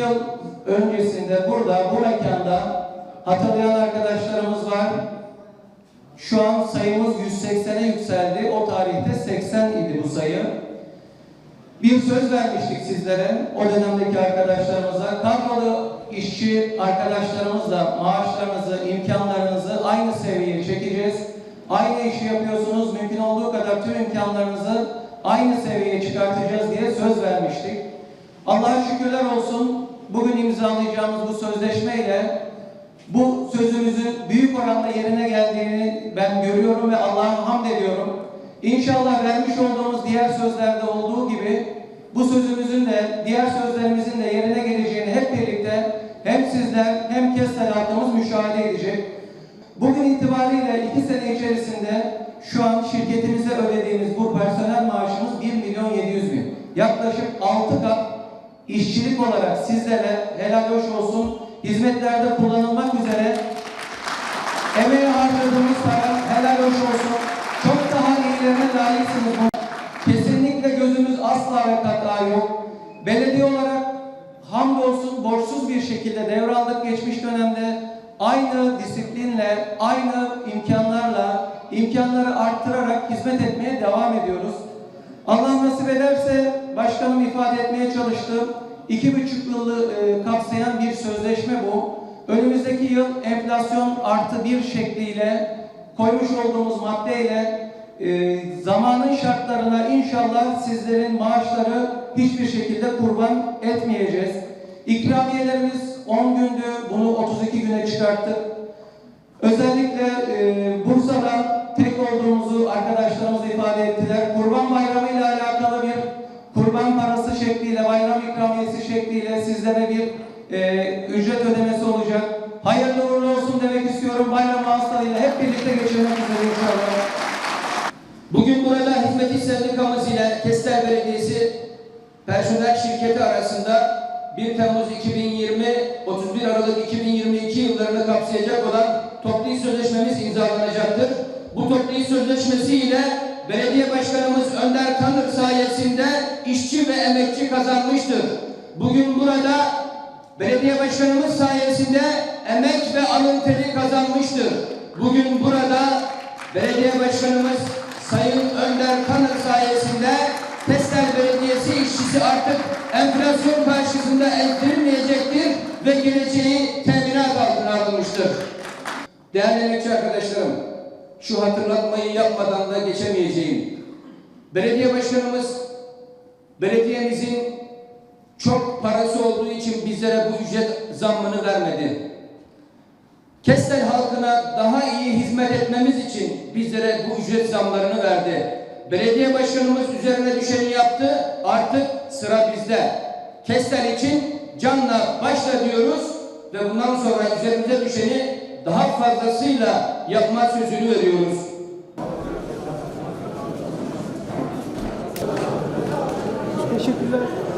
yıl öncesinde burada bu mekanda hatırlayan arkadaşlarımız var. Şu an sayımız 180'e yükseldi. O tarihte 80 idi bu sayı. Bir söz vermiştik sizlere, o dönemdeki arkadaşlarımıza. Kadrolu işçi arkadaşlarımızla maaşlarınızı, imkanlarınızı aynı seviyeye çekeceğiz. Aynı işi yapıyorsunuz, mümkün olduğu kadar tüm imkanlarınızı aynı seviyeye çıkartacağız diye söz vermiştik. Allah'a şükürler olsun, bugün imzalayacağımız bu sözleşmeyle bu sözümüzün büyük oranda yerine geldiğini ben görüyorum ve Allah'a hamd ediyorum. İnşallah vermiş olduğumuz diğer sözlerde olduğu gibi bu sözümüzün de diğer sözlerimizin de yerine geleceğini hep birlikte hem sizler hem Kestel halkımız müşahede edecek. Bugün itibariyle iki sene içerisinde şu an şirketimize ödediğimiz bu personel maaşımız 1 milyon 700 bin. Yaklaşık 6 kat işçilik olarak sizlere helal hoş olsun hizmetlerde kullanılmak üzere emeğe harcadığımız para helal hoş olsun. Çok daha iyilerine layıksınız. Kesinlikle gözümüz asla ve kata yok. Belediye olarak hamdolsun borçsuz bir şekilde devraldık geçmiş dönemde. Aynı disiplinle, aynı imkanlarla, imkanları arttırarak hizmet etmeye devam ediyoruz. Allah nasip ederse başkanım ifade etmeye çalıştım. İki buçuk yılı e, kapsayan bir sözleşme bu. Önümüzdeki yıl enflasyon artı bir şekliyle koymuş olduğumuz maddeyle e, zamanın şartlarına inşallah sizlerin maaşları hiçbir şekilde kurban etmeyeceğiz. İkramiyelerimiz 10 gündü, bunu 32 güne çıkarttık. Özellikle e, Bursa'da tek olduğumuzu arkadaşlarımız ifade ettiler. Kurban Bayramı ile alakalı bir kurban parası şekliyle, bayram ikramiyesi şekliyle sizlere bir e, ücret ödemesi olacak. Hayırlı uğurlu olsun demek istiyorum. Bayram hastalığıyla hep birlikte geçirmek üzere inşallah. Bugün burada Hizmet İş Sendikamız ile Kestel Belediyesi personel şirketi arasında 1 Temmuz 2020 31 Aralık 2022 yıllarını kapsayacak olan toplu iş sözleşmemiz imzalanacaktır. Bu toplu iş sözleşmesi ile belediye başkanımız Önder Tanır sayesinde işçi ve emekçi kazanmıştır. Bugün burada belediye başkanımız sayesinde emek ve alın teri kazanmıştır. Bugün burada belediye başkanımız Sayın Önder Kanır sayesinde Kestel Belediyesi işçisi artık enflasyon karşısında ezdirilmeyecektir ve geleceği teminat altına alınmıştır. Değerli emekçi arkadaşlarım, şu hatırlatmayı yapmadan da geçemeyeceğim. Belediye başkanımız belediyemizin çok parası olduğu için bizlere bu ücret zammını vermedi. Kestel halkına daha iyi hizmet etmemiz için bizlere bu ücret zamlarını verdi. Belediye başkanımız üzerine düşeni yaptı. Artık sıra bizde. Kestel için canla başla diyoruz ve bundan sonra üzerimize düşeni daha fazlasıyla yapma sözünü veriyoruz. Teşekkürler.